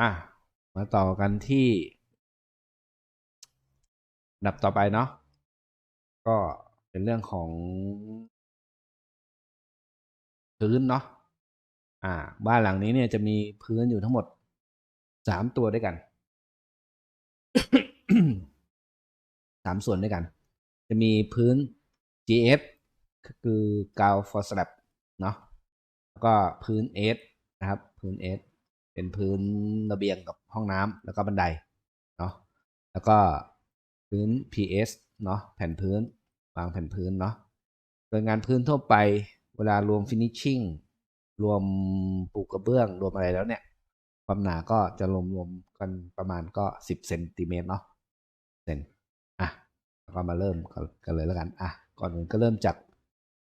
อะมาต่อกันที่ดับต่อไปเนาะก็เป็นเรื่องของพื้นเนาะอ่า บ้านหลังนี้เนี่ยจะมีพื้นอยู่ทั้งหมดสามตัวด้วยกันสามส่วนด้วยกัน จะมีพื้น GF คือกาว for slab เนาะแล้วก็พื้น S นะครับ พื้น S เป็นพื้นระเบียงกับห้องน้ำแล้วก็บันไดเนาะแล้วก็พื้น PS เนาะแผ่นพื้นวางแผ่นพื้นเนาะโดยงานพื้นทั่วไปเวลารวม finishing รวมปูกระเบื้องรวมอะไรแล้วเนี่ย ความหนาก็จะรวมรวมกันประมาณก็10เซนติเมตรเนาะเซนอะก็มาเริ่มกันเลยแล้วกัน อะ ก่อนอื่นก็เริ่มจาก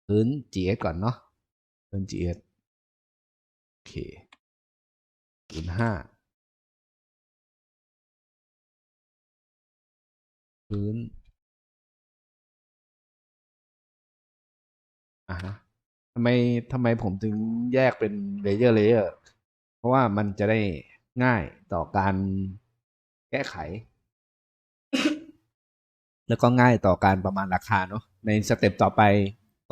พื้น GS ก่อนเนาะพื้น GS โอเค ศูนย์ห้าพื้นอะฮะทำไมทำไมผมถึงแยกเป็นเลเยอร์เลเยอร์ เพราะว่ามันจะได้ง่ายต่อการแก้ไข แล้วก็ง่ายต่อการประมาณราคาเนาะในสเต็ปต่อไป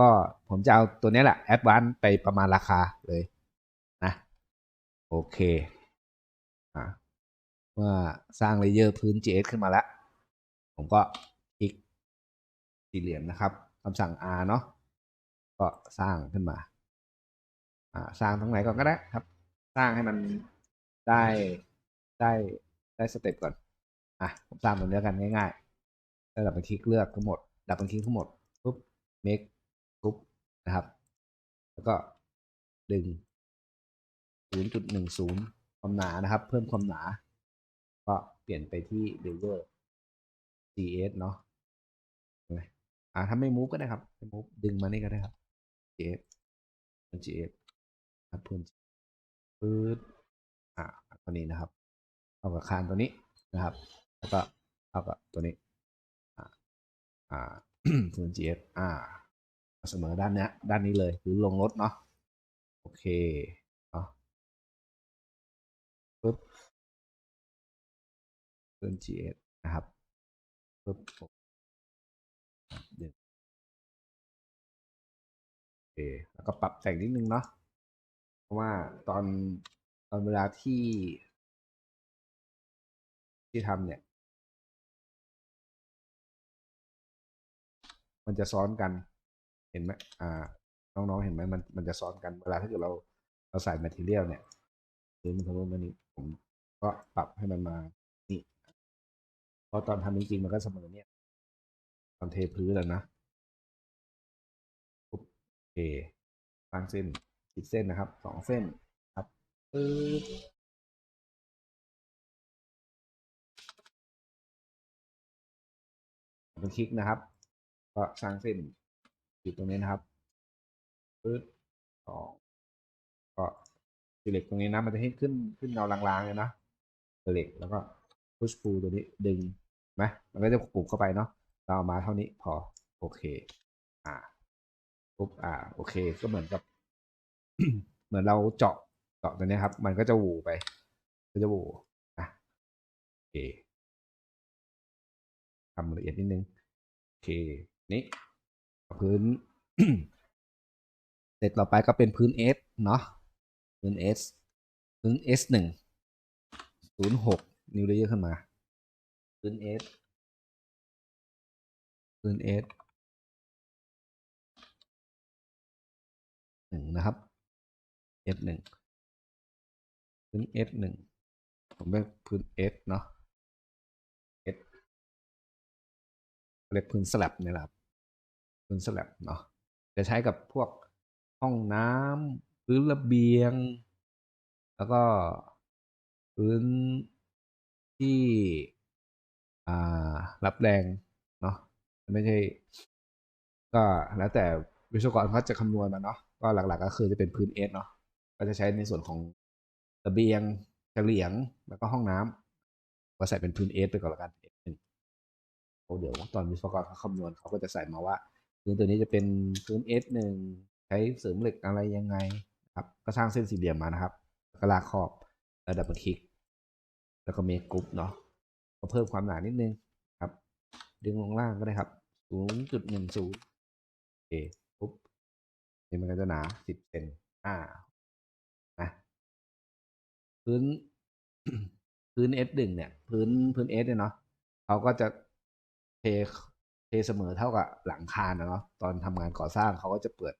ก็ผมจะเอาตัวนี้แหละแอดวานไปประมาณราคาเลยนะ โอเคอะเมื่อสร้างเลเยอร์พื้น GS ขึ้นมาแล้ว ผมก็คลิกสี่เหลี่ยมนะครับคำสั่ง R เนาะก็สร้างขึ้นมาอ่าสร้างตรงไหนก่อนก็ได้ครับ สร้างให้มันได้ได้ได้สเต็ปก่อนอะผมสร้างตรงนี้กันง่ายๆแล้วดับเบิลคลิกเลือกทั้งหมด ดับเบิลคลิกทั้งหมดปุ๊บ make ปุ๊บนะครับ แล้วก็ดึง 0.10 ความหนานะครับ เพิ่มความหนา ก็เปลี่ยนไปที่ layer gs เนาะเห็นไหมอ่าถ้าไม่ move ก็ได้ครับไม่ move ดึงมานี่ก็ได้ครับ gs เป็น gs ครับเพิ่มปื๊ดอ่าตัวนี้นะครับเอากับคานตัวนี้นะครับ แล้วก็เอากับตัวนี้ อ่าอ่าพื้น gs อ่าเสมอด้านเนี้ยด้านนี้เลยหรือลงรถเนาะโอเค เพิ่ม gs นะครับปึ๊บเดี๋ยวโอเคแล้วก็ปรับแต่งนิดนึงเนาะเพราะว่าตอนตอนเวลาที่ ที่ทำเนี่ย มันจะซ้อนกันเห็นไหมอ่า น้องๆ เห็นไหมมัน มันจะซ้อนกัน เวลาถ้าเกิดเรา เราใส่ material เนี่ยหรือมันทะลุมานี่ผมก็ปรับให้มันมา เพราะตอนทำจริงๆมันก็เสมอเนี่ย ตอนเทพื้นแล้วนะปุ๊บโอเคสร้างเส้นขีดเส้นนะครับสองเส้นครับปึ๊บเป็นคลิกนะครับ ก็สร้างเส้นอยู่ตรงนี้นะครับปึ๊บสองก็เหล็กตรงนี้นะมันจะให้ขึ้นขึ้นเงาลางๆเลยนะเหล็กแล้วก็ push pull ตัวนี้ดึง ไหมมันก็จะปลุกเข้าไปเนาะเราเอามาเท่านี้พอโอเค อ่าปุ๊บอ่า โอเค ก็เหมือนกับ เหมือนเราเจาะเจาะตัวนี้ครับ มันก็จะหูไปก็จะหูอะโอเคทำละเอียดนิดนึงโอเค นี่พื้นเสร็จต่อไปก็เป็นพื้น S เนาะพื้น S พื้น S หนึ่งศูนย์หกนิ้วเลเยอร์ขึ้นมา พื้น S พื้น S หนึ่งนะครับ S หนึ่งพื้น S หนึ่งผมเรียกพื้น S เนาะ S เรียกพื้นสลับเนี่ยแหละครับพื้นสลับเนาะจะใช้กับพวกห้องน้ำพื้นระเบียง แล้วก็พื้นที่ รับแรงเนาะไม่ใช่ ก็แล้วแต่วิศวกรเขาจะคำนวณมาเนาะก็หลักๆ ก็คือจะเป็นพื้นเอสเนาะก็จะใช้ในส่วนของระเบียงเฉลียงแล้วก็ห้องน้ำก็ใส่เป็นพื้นเอสไปก่อนละกันเอสหนึ่งเดี๋ยวตอนวิศวกรเขาคำนวณเขาก็จะใส่มาว่าพื้นตัวนี้จะเป็นพื้นเอสหนึ่งใช้เสริมเหล็กอะไรยังไงครับ ก็สร้างเส้นสี่เหลี่ยมมานะครับก็ลากขอบแล้วดับเบิลคลิก แล้วก็เมคกรุ๊ปเนาะ เพิ่มความหนานิดนึงครับ ดึงลงล่างก็ได้ครับ0.10โอเคปุ๊บนี่มันก็จะหนา10เซนอ่านะพื้น พื้น S1 เนี่ย พื้นพื้น S เนี่ยเนาะเขาก็จะเทเทเสมอเท่ากับหลังคาเนาะตอนทำงานก่อสร้างเขาก็จะเปิด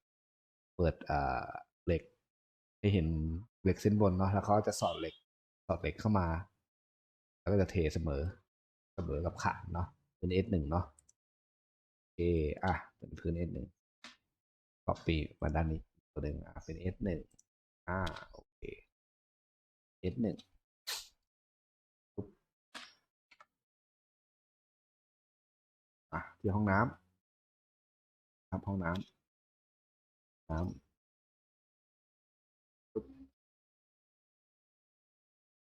เปิดเอ่าเหล็กให้เห็นเหล็กเส้นบนเนาะแล้วเขาจะสอดเหล็กสอดเหล็กเข้ามา ก็จะเทเสมอ เสมอกับขานเนาะพื้น S1 เนาะโอเคอะเป็นพื้น S1 copy มาด้านนี้ตัวหนึ่งอะเป็น S1 อ่าโอเค S1 อะที่ห้องน้ำครับห้องน้ำน้ำ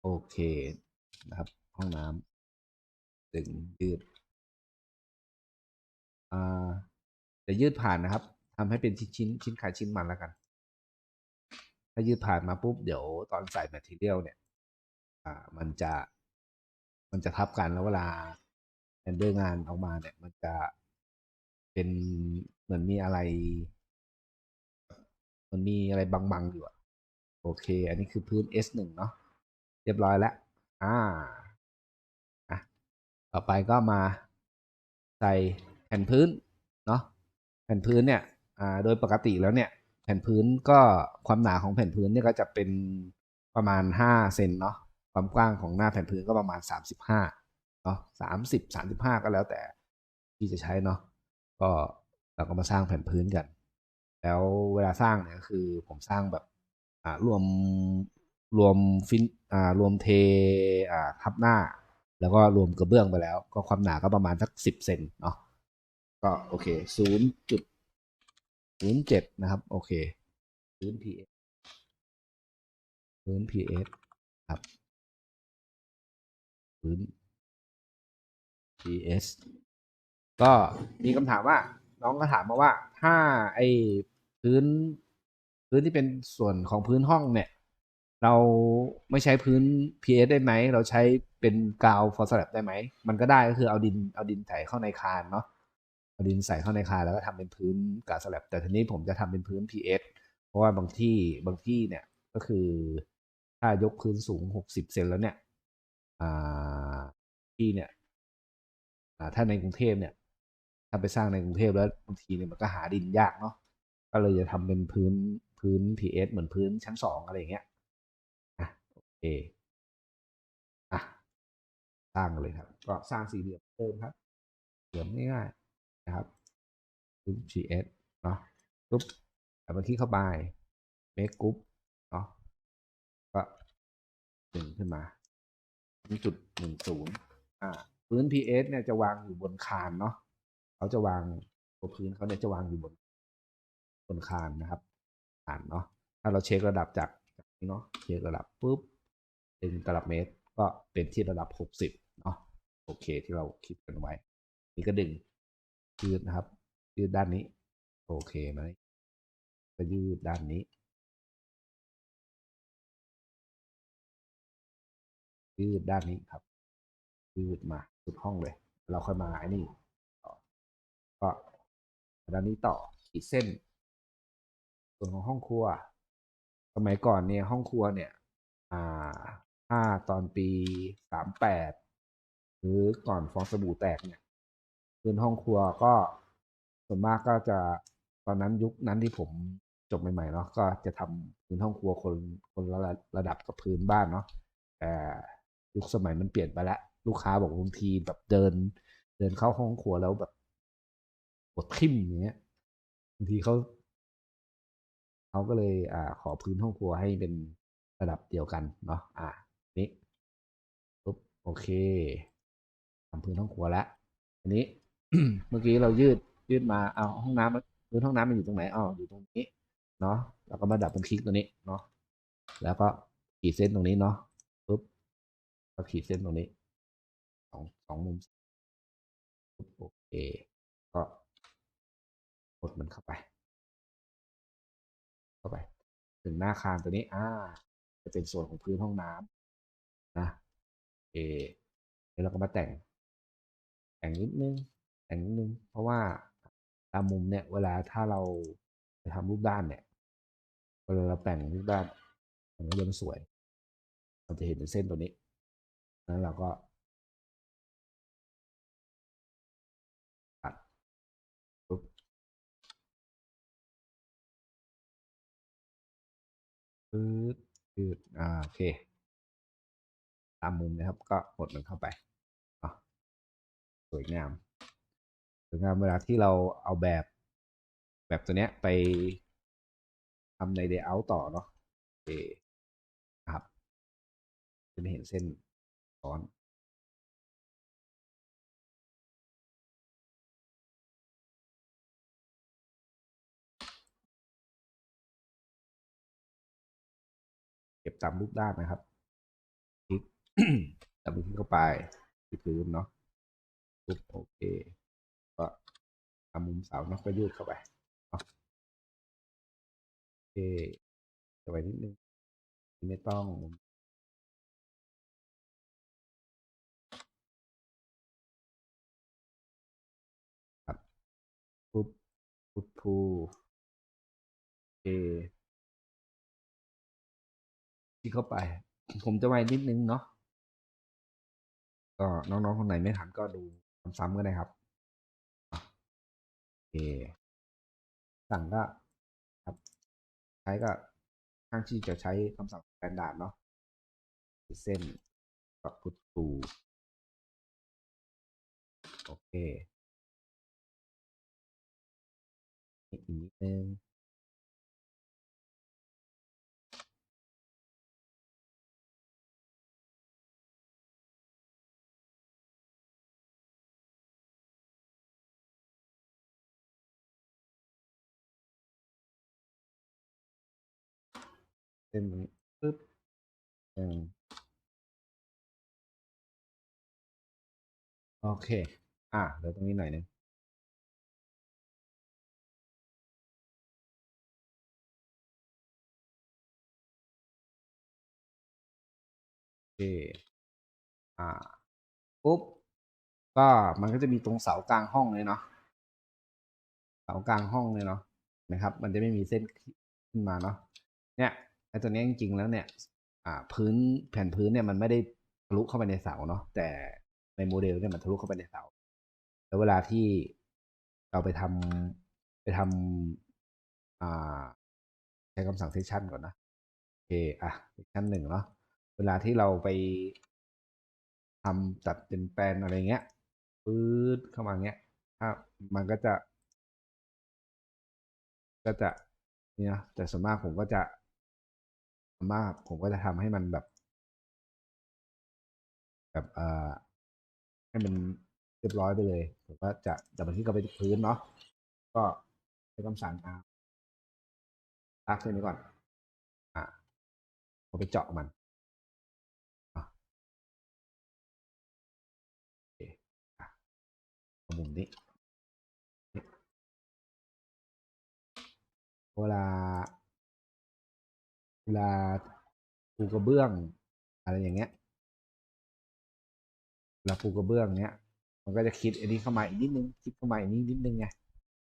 โอเคนะครับ ห้องน้ำดึงยืดอ่าจะยืดผ่านนะครับทำให้เป็นชิ้นชิ้นชิ้นขายชิ้นมันแล้วกัน ถ้ายืดผ่านมาปุ๊บเดี๋ยวตอนใส่แมทเทียลเนี่ยอ่ามันจะมันจะทับกันแล้วเวลาเรนเดอร์งานออกมาเนี่ยมันจะเป็นเหมือนมีอะไร มันมีอะไรบังๆอยู่อะโอเค อันนี้คือพื้น S1 เนาะเรียบร้อยแล้ว อ่า ต่อไปก็มาใส่แผ่นพื้นเนาะแผ่นพื้นเนี่ยอ่าโดยปกติแล้วเนี่ยแผ่นพื้นก็ความหนาของแผ่นพื้นเนี่ยก็จะเป็นประมาณห้าเซนเนาะความกว้างของหน้าแผ่นพื้นก็ประมาณสามสิบห้าเนาะสามสิบสามสิบห้าก็แล้วแต่ที่จะใช้เนาะก็เราก็มาสร้างแผ่นพื้นกัน แล้วเวลาสร้างเนี่ยก็คือผมสร้างแบบอ่ารวมรวมฟินอ่ารวมเทอ่าทับหน้า แล้วก็รวมกระเบื้องไปแล้ว ก็ความหนาก็ประมาณสักสิบเซนเนาะก็โอเคศูนย์จุดศูนย์เจ็ดนะครับ โอเคพื้น PS พื้น PS ครับพื้น PS ก็มีคำถามว่า น้องก็ถามมาว่า ถ้าไอพื้น พื้นที่เป็นส่วนของพื้นห้องเนี่ย เราไม่ใช้พื้น PS ได้ไหม เราใช้ เป็นกาวฟอสแลบได้ไหม มันก็ได้ก็คือเอาดินเอาดินใส่เข้าในคานเนาะเอาดินใส่เข้าในคานแล้วก็ทำเป็นพื้นกาวสลับแต่ทีนี้ผมจะทำเป็นพื้น PS เพราะว่าบางที่บางที่เนี่ยก็คือถ้ายกพื้นสูง60เซนแล้วเนี่ยอ่าที่เนี่ยอ่าถ้าในกรุงเทพเนี่ย ถ้าไปสร้างในกรุงเทพแล้วบางทีเนี่ยมันก็หาดินยากเนาะก็เลยจะทำเป็นพื้นพื้น PS เหมือนพื้นชั้นสองอะไรอย่างเงี้ยอะโอเค สร้างเลยครับ ก็สร้างสี่เหลี่ยมเพิ่มครับเหลี่ยมง่ายๆนะครับกรุ๊ป GS เนาะปุ๊บแต่มาที่เข้าไป make group เนาะก็หนึ่งขึ้นมาจุดหนึ่งศูนย์อ่าพื้น PS เนี่ยจะวางอยู่บนคานเนาะเขาจะวางตัวพื้นเขาเนี่ยจะวางอยู่บนบนคานนะครับคานเนาะถ้าเราเช็คระดับจากจากนี้เนาะเช็คระดับปุ๊บเป็นตลับเมตร ก็เป็นที่ระดับหกสิบ เนาะโอเคที่เราคิดกันไว้ นี่ก็ดึงยืดนะครับ ยืดด้านนี้ โอเคไหมก็ยืดด้านนี้ ยืดด้านนี้ครับ ยืดมาสุดห้องเลย เราค่อยมาไอ้นี่ก็ด้านนี้ต่อขีดเส้น ส่วนของห้องครัว สมัยก่อนเนี่ยห้องครัวเนี่ย อ่าถ้าตอนปีสามแปด หรือก่อนฟองสบู่แตกเนี่ยพื้นห้องครัวก็ส่วนมากก็จะตอนนั้นยุคนั้นที่ผมจบใหม่ๆเนาะก็จะทำพื้นห้องครัวคนคนละระดับกับพื้นบ้านเนาะแต่ยุคสมัยมันเปลี่ยนไปแล้วลูกค้าบอกบางทีแบบเดิน เดินเข้าห้องครัวแล้วแบบปวดทิ่มอย่างเงี้ยบางทีเขาเขาก็เลยอ่าขอพื้นห้องครัวให้เป็นระดับเดียวกันเนาะอ่า นี้ปุ๊บโอเค พื้นห้องครัวแล้วอันนี้ เมื่อกี้เรายืดยืดมาเอาห้องน้ำพื้นห้องน้ำมันอยู่ตรงไหนอ๋ออยู่ตรงนี้เนาะแล้วก็มาดับเป็นคลิกตัวนี้เนาะแล้วก็ขีดเส้นตรงนี้เนาะปุ๊บก็ขีดเส้นตรงนี้สองสองมุมปุ๊บโอเคก็กดมันเข้าไป เข้าไป ถึงหน้าคานตัวนี้อ่าจะเป็นส่วนของพื้นห้องน้เดี๋ยวเราก็มาแต่ง แต่งนิดนึงแต่งนิดนึง เพราะว่าตามมุมเนี่ย เวลาถ้าเราจะทำรูปด้านเนี่ยเวลาเราแต่งรูปด้านมันก็ยังสวย เราจะเห็นเส้นตัวนี้แล้วเราก็ตัดปุ๊บปื๊ดปืดอ่าโอเค ตามมุมนะครับ ก็กดมันเข้าไป วยงาม สวยงามเวลาที่เราเอาแบบแบบตัวเนี้ยไปทำใน layout ต่อเนาะโอครับจะได้เห็นเส้นซ้อนเก็บตามรูปด้านนะครับ คลิกดับเบิลคลิกเข้าไปที่พื้นเนาะ ปุ๊บโอเค ก็ทำมุมเสาเนาะก็ยืดเข้าไปโอเคจะไวนิดนึงไม่ต้องครับปุ๊บปุ๊บพูโอเคที่เข้าไป ผมจะไว้นิดนึงเนาะก็น้องๆคนไหนไม่ทันก็ดู ซ้ำก็ได้ครับโอเคสั่งก็ครับใช้ก็ข้างที่จะใช้คำสั่งสแตนดาร์ดเนาะเส้นก็พุทตูโอเคอีกนิดนึง เส้นตรงนี้ปึ๊บหนึ่งโอเค อะเดี๋ยวตรงนี้หน่อยนึงโอเคอ่า ปุ๊บ ก็มันก็จะมีตรงเสากลางห้องเลยเนาะ เสากลางห้องเลยเนาะ นะครับ มันจะไม่มีเส้นขึ้นมาเนาะ เนี่ย ไอ้ตัวนี้จริงๆแล้วเนี่ยอ่าพื้นแผ่นพื้นเนี่ยมันไม่ได้ทะลุเข้าไปในเสาเนาะแต่ในโมเดลเนี่ยมันทะลุเข้าไปในเสา แล้วเวลาที่เราไปทำไปทำอ่าใช้คำสั่งเซสชันก่อนนะโอเคอะเซสชันหนึ่งเนาะเวลาที่เราไปทำจัดเป็นแปลนอะไรเงี้ยปื๊ดเข้ามาเงี้ยถ้ามันก็จะ ก็จะเนี่ยแต่ส่วนมากผมก็จะ มาก ผมก็จะทำให้มันแบบ แบบเอ่อให้มันเรียบร้อยไปเลย ผมก็จะดับเบิลคลิกเข้าไปที่พื้นเนาะ ก็ใช้คำสั่งอาลากเส้นนี้ก่อน อะผมไปเจาะมันอะโอเคอ่ามุมนี้เวลา เวลาปูกระเบื้อง อะไรอย่างเงี้ยเวลาปูกระเบื้องเนี้ย มันก็จะคิดอันนี้เข้ามาอีกนิดนึง คิดเข้ามาอีกนิดนิดนึงไง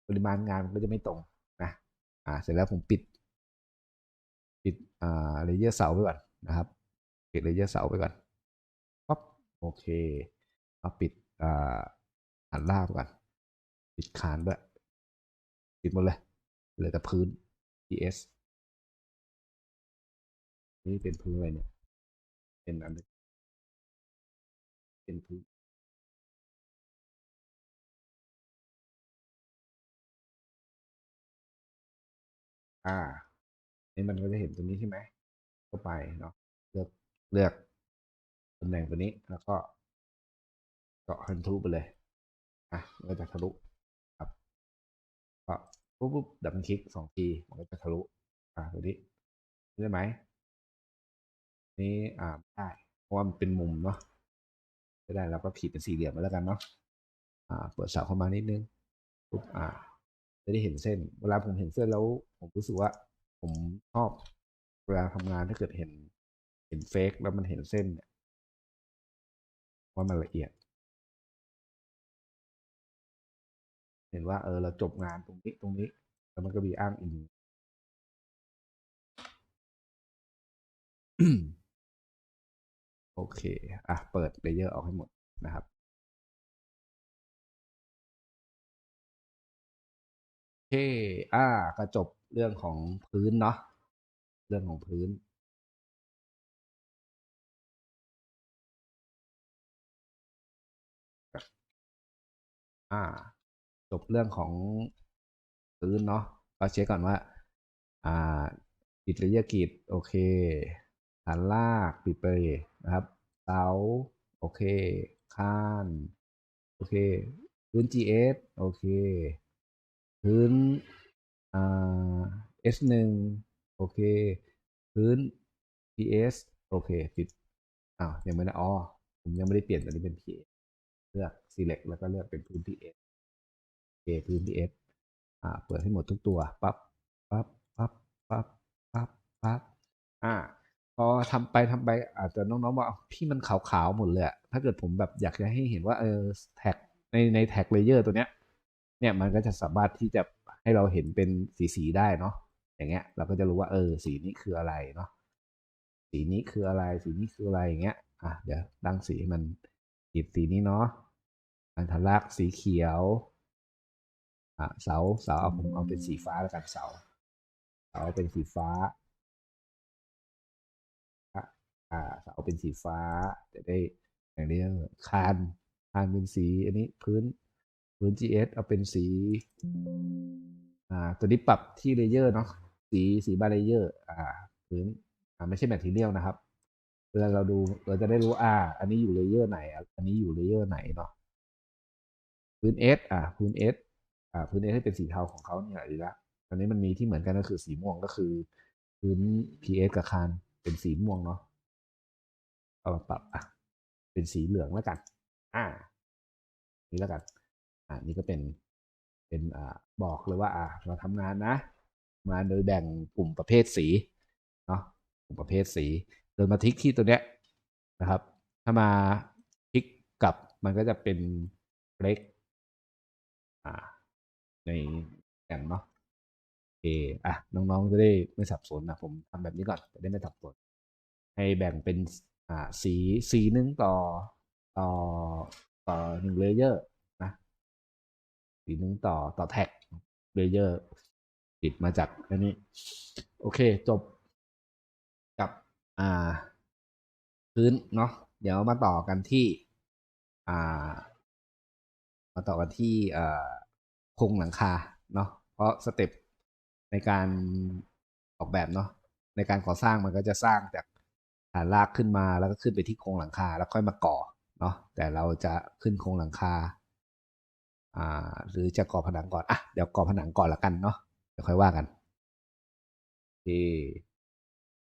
ปริมาณงานมันก็จะไม่ตรงนะ อ่า เสร็จแล้วผมปิด ปิด อ่า เลเยอร์เสาไปก่อนนะครับ ปิดเลเยอร์เสาไปก่อนปั๊บ โอเคมาปิด อ่าหันล่างไปก่อน ปิดคานด้วย ปิดหมดเลย เหลือแต่พื้น PS นี่เป็นพื้นอะไรเนี่ย เป็นอันเป็นพื้นอ่านี่มันก็จะเห็นตรงนี้ใช่ไหมเข้าไปเนาะเลือกเลือกตำแหน่งตัวนี้แล้วก็เจาะหินทะลุไปเลยอะมันก็จะทะลุครับก็ปุ๊บปุ๊บดับคลิกสองทีมันก็จะทะลุอ่าตัวนี้ได้ไหม นี่อ่าได้ เพราะว่ามันเป็นมุมเนาะไม่ได้เราก็ขีดเป็นสี่เหลี่ยมมาแล้วกันเนาะอ่า เปิดเสาเข้ามานิดนึงปุ๊บอ่า จะได้เห็นเส้น เวลาผมเห็นเส้นแล้ว ผมรู้สึกว่า ผมชอบเวลาทำงานถ้าเกิดเห็น เห็นเฟกแล้วมันเห็นเส้นเนี่ยว่ามันละเอียด เห็นว่าเออเราจบงานตรงนี้ตรงนี้ แล้วมันก็มีอ้างอิง โอเค อะ เปิดเลเยอร์ออกให้หมดนะครับ โอเค อ่า ก็จบเรื่องของพื้นเนาะ เรื่องของพื้น อ่า จบเรื่องของพื้นเนาะก็เช็คก่อนว่า อ่าปิดเลเยอร์กิดโอเค ฐานลากปิดไปนะครับเสาโอเคข้านโอเคพื้น GS โอเค พื้นอ่า S1 โอเค พื้น PS โอเคปิดอ้าวยังไม่ได้อ๋อผมยังไม่ได้เปลี่ยนอันนี้เป็น PS เลือก select แล้วก็เลือกเป็นพื้น PS โอเคพื้น PS อ่าเปิดให้หมดทุกตัวปั๊บปั๊บปั๊บปั๊บปั๊บปั๊บอ่า พอทำไปทำไปอาจจะน้องๆบอกอ้าพี่มันขาวๆหมดเลยถ้าเกิดผมแบบอยากจะให้เห็นว่าเออแท็กในในแท็กเลเยอร์ตัวเนี้ย เนี่ยมันก็จะสามารถที่จะให้เราเห็นเป็นสีๆได้เนาะอย่างเงี้ย เราก็จะรู้ว่าเออ สีนี้คืออะไรเนาะสีนี้คืออะไร สีนี้คืออะไรอย่างเงี้ยอะเดี๋ยวตั้งสีมันติดสีนี้เนาะอันทลักษ์สีเขียวอะเสาเสาเอาผมเอาเป็นสีฟ้าแล้วกันเสาเสาเป็นสีฟ้าอะอ่า เสาเป็นสีฟ้า จะได้อย่างนี้คานคานเป็นสีอันนี้พื้นพื้น GS เอาเป็นสีอ่าตัวนี้ปรับที่เลเยอร์เนาะสีสีบาเลเยอร์อ่าพื้นอ่าไม่ใช่แมทเรียลนะครับเวลาเราดูเราจะได้รู้อ่า อันนี้อยู่เลเยอร์ไหน อันนี้อยู่เลเยอร์ไหนเนาะพื้น S อ่าพื้น S อ่าพื้น S ให้เป็นสีเทาของเขาเนี่ยดีละตอนนี้มันมีที่เหมือนกันก็คือสีม่วงก็คือ พื้น PS กับคานเป็นสีม่วงเนาะ เอามาปรับอะเป็นสีเหลืองแล้วกัน อ่า นี่แล้วกัน อ่า นี่ก็เป็น เป็นอ่าบอกเลยว่า อ่า เราทำงานนะ มาโดยแบ่งกลุ่มประเภทสี เนาะกลุ่มประเภทสี โดยมาทิกที่ตัวเนี้ยนะครับ ถ้ามาคลิกกลับมันก็จะเป็นเล็ก อ่า ในแอนเนาะโอเคอะน้องๆจะได้ไม่สับสนนะผมทำแบบนี้ก่อนจะได้ไม่สับสน ให้แบ่งเป็น อ่าสีสีหนึ่งต่อต่อต่อหนึ่งเลเยอร์นะสีหนึ่งต่อต่อแท็กเลเยอร์ติดมาจากอันนี้ โอเคจบกับอ่าพื้นเนาะเดี๋ยวมาต่อกันที่อ่า มาต่อกันที่อ่าโครงหลังคาเนาะเพราะสเต็ปในการออกแบบเนาะในการก่อสร้างมันก็จะสร้างจาก ลานรากขึ้นมาแล้วก็ขึ้นไปที่โครงหลังคา แล้วค่อยมาก่อเนาะแต่เราจะขึ้นโครงหลังคาอ่าหรือจะก่อผนังก่อนอะเดี๋ยวก่อผนังก่อนละกันเนาะเดี๋ยวค่อยว่ากันโอเค